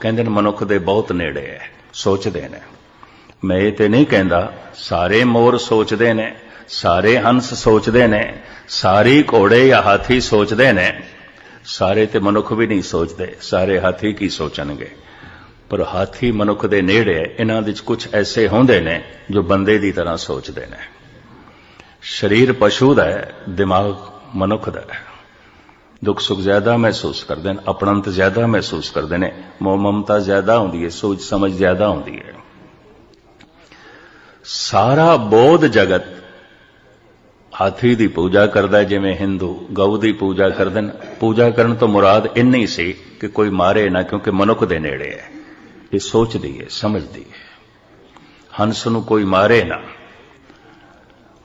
ਕਹਿੰਦੇ ਨੇ ਮਨੁੱਖ ਦੇ ਬਹੁਤ ਨੇੜੇ ਹੈ ਸੋਚਦੇ ਨੇ। ਮੈਂ ਇਹ ਤੇ ਨਹੀਂ ਕਹਿੰਦਾ, ਸਾਰੇ ਮੋਰ ਸੋਚਦੇ ਨੇ, ਸਾਰੇ ਹੰਸ ਸੋਚਦੇ ਨੇ, ਸਾਰੇ ਘੋੜੇ ਜਾਂ ਹਾਥੀ ਸੋਚਦੇ ਨੇ। ਸਾਰੇ ਤੇ ਮਨੁੱਖ ਵੀ ਨਹੀਂ ਸੋਚਦੇ, ਸਾਰੇ ਹਾਥੀ ਕੀ ਸੋਚਣਗੇ? ਪਰ ਹਾਥੀ ਮਨੁੱਖ ਦੇ ਨੇੜੇ ਹੈ ਇਹਨਾਂ ਵਿੱਚ ਕੁਝ ਐਸੇ ਹੁੰਦੇ ਨੇ ਜੋ ਬੰਦੇ ਦੀ ਤਰ੍ਹਾਂ ਸੋਚਦੇ ਨੇ। ਸਰੀਰ ਪਸ਼ੂ ਦਾ ਹੈ ਦਿਮਾਗ ਮਨੁੱਖ ਦਾ ਹੈ ਦੁੱਖ ਸੁੱਖ ਜ਼ਿਆਦਾ ਮਹਿਸੂਸ ਕਰਦੇ ਨੇ ਆਪਣੰਤ ਜ਼ਿਆਦਾ ਮਹਿਸੂਸ ਕਰਦੇ ਨੇ ਮੋਹ ਮਮਤਾ ਜ਼ਿਆਦਾ ਹੁੰਦੀ ਹੈ, ਸੋਚ ਸਮਝ ਜ਼ਿਆਦਾ ਹੁੰਦੀ ਹੈ। ਸਾਰਾ ਬੋਧ ਜਗਤ ਹਾਥੀ ਦੀ ਪੂਜਾ ਕਰਦਾ ਜਿਵੇਂ ਹਿੰਦੂ ਗਊ ਦੀ ਪੂਜਾ ਕਰਦੇ ਨੇ। ਪੂਜਾ ਕਰਨ ਤੋਂ ਮੁਰਾਦ ਇੰਨੀ ਸੀ ਕਿ ਕੋਈ ਮਾਰੇ ਨਾ, ਕਿਉਂਕਿ ਮਨੁੱਖ ਦੇ ਨੇੜੇ ਹੈ। ਇਹ ਸੋਚਦੀ ਹੈ, ਸਮਝਦੀ ਹੈ। ਹੰਸ ਨੂੰ ਕੋਈ ਮਾਰੇ ਨਾ,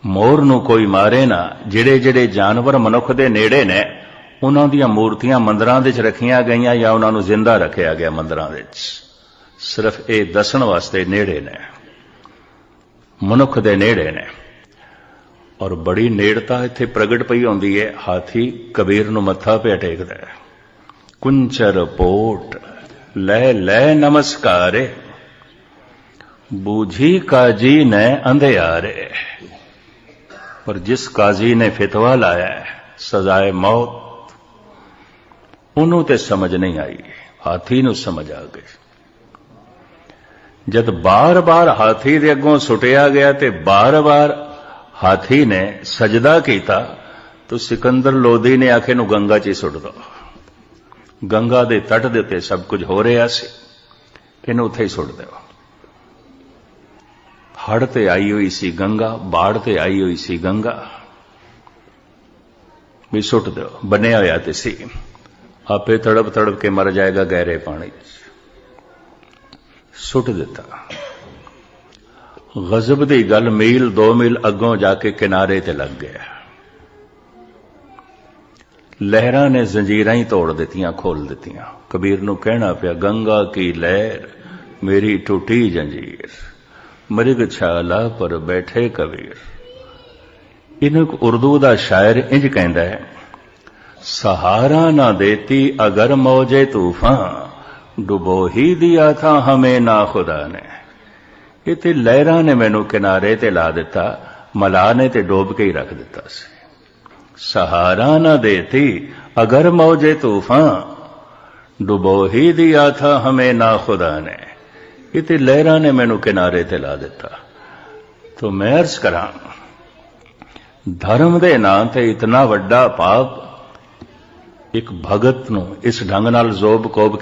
ਮੋਰ ਨੂੰ ਕੋਈ ਮਾਰੇ ਨਾ ਜਿਹੜੇ ਜਿਹੜੇ ਜਾਨਵਰ ਮਨੁੱਖ ਦੇ ਨੇੜੇ ਨੇ ਉਹਨਾਂ ਦੀਆਂ ਮੂਰਤੀਆਂ ਮੰਦਰਾਂ ਵਿੱਚ ਰੱਖੀਆਂ ਗਈਆਂ ਜਾਂ ਉਹਨਾਂ ਨੂੰ ਜ਼ਿੰਦਾ ਰੱਖਿਆ ਗਿਆ ਮੰਦਰਾਂ ਵਿੱਚ। ਸਿਰਫ ਇਹ ਦੱਸਣ ਵਾਸਤੇ ਨੇੜੇ ਨੇ। ਮਨੁੱਖ ਦੇ ਨੇੜੇ ਨੇ। ਔਰ ਬੜੀ ਨੇੜਤਾ ਇੱਥੇ ਪ੍ਰਗਟ ਪਈ ਹੁੰਦੀ ਹੈ ਹਾਥੀ ਕਬੀਰ ਨੂੰ ਮੱਥਾ ਪਿਆ ਟੇਕਦਾ ਹੈ। ਕੁੰਚਰ ਪੋਟ, ਲੈ ਲੈ, ਨਮਸਕਾਰੇ। ਬੂਝੀ ਕਾਜੀ ਨੇ ਅੰਧਿਆਰੇ। ਪਰ ਜਿਸ ਕਾਜ਼ੀ ਨੇ ਫਤਵਾ ਲਾਇਆ ਸਜ਼ਾਏ ਮੌਤ ਉਹਨੂੰ ਤੇ ਸਮਝ ਨਹੀਂ ਆਈ, ਹਾਥੀ ਨੂੰ ਸਮਝ ਆ ਗਈ। ਜਦ ਬਾਰ-ਬਾਰ ਹਾਥੀ ਦੇ ਅੱਗੋਂ ਸੁਟਿਆ ਗਿਆ ਤੇ ਬਾਰ-ਬਾਰ ਹਾਥੀ ਨੇ ਸਜਦਾ ਕੀਤਾ, ਤਾਂ ਸਿਕੰਦਰ ਲੋਧੀ ਨੇ ਆਖੇ ਨੂੰ ਗੰਗਾ 'ਚ ਹੀ ਸੁੱਟ ਦੋ। ਗੰਗਾ ਦੇ ਤੱਟ ਦੇ ਉੱਤੇ ਸਭ ਕੁਝ ਹੋ ਰਿਹਾ ਸੀ। ਇਹਨੂੰ ਉੱਥੇ ਹੀ ਸੁੱਟ ਦਿਓ। ਹੜ ਤੇ ਆਈ ਹੋਈ ਸੀ ਗੰਗਾ, ਬਾੜ ਤੇ ਆਈ ਹੋਈ ਸੀ ਗੰਗਾ। ਵੀ ਸੁੱਟ ਦਿਓ, ਬਣਿਆ ਹੋਇਆ ਤੇ ਸੀ। ਆਪੇ ਤੜਪ ਤੜਪ ਕੇ ਮਰ ਜਾਏਗਾ ਗਹਿਰੇ ਪਾਣੀ ਸੁੱਟ ਦਿੱਤਾ। ਗਜ਼ਬ ਦੀ ਗੱਲ ਮੀਲ 2 ਮੀਲ ਅੱਗੋਂ ਜਾ ਕੇ ਕਿਨਾਰੇ ਤੇ ਲੱਗ ਗਿਆ। ਲਹਿਰਾਂ ਨੇ ਜ਼ੰਜੀਰਾਂ ਹੀ ਤੋੜ ਦਿੱਤੀਆਂ ਖੋਲ ਦਿੱਤੀਆਂ। ਕਬੀਰ ਨੂੰ ਕਹਿਣਾ ਪਿਆ, ਗੰਗਾ ਕੀ ਲਹਿਰ, ਮੇਰੀ ਟੁੱਟੀ ਜੰਜੀਰ। ਮਰਿਗ ਛਾਲਾ ਪਰ ਬੈਠੇ ਕਬੀਰ। ਇਹਨੂੰ ਉਰਦੂ ਦਾ ਸ਼ਾਇਰ ਇੰਜ ਕਹਿੰਦਾ ਹੈ सहारा ना देती अगर मौजे तूफान डुबो ही दिया था हमें ना खुदा ने ਇਹ ਤੇ ਲਹਿਰਾਂ ਨੇ ਮੈਨੂੰ ਕਿਨਾਰੇ ਤੇ ਲਾ ਦਿੱਤਾ ਮਲਾ ਨੇ ਤੇ ਡੋਬ ਕੇ ਹੀ ਰੱਖ ਦਿੱਤਾ ਸੀ ਸਹਾਰਾ ਨਾ ਦੇਤੀ ਅਗਰ ਮੌਜੇ ਤੂਫਾਨ ਡੁਬੋ ਹੀ ਦਿਆ ਥਾ ਹਮੇ ਨਾ ਖੁਦਾ ਨੇ ਇਹ ਤੇ ਲਹਿਰਾਂ ਨੇ ਮੈਨੂੰ ਕਿਨਾਰੇ ਤੇ ਲਾ ਦਿੱਤਾ ਤੋ ਮੈਂ ਅਰਜ਼ ਕਰਾਂ ਧਰਮ ਦੇ ਨਾਂ ਤੇ ਇਤਨਾ ਵੱਡਾ ਪਾਪ ਇੱਕ ਭਗਤ ਨੂੰ ਇਸ ਢੰਗ ਨਾਲ ਜ਼ੋਬ ਕੋਬ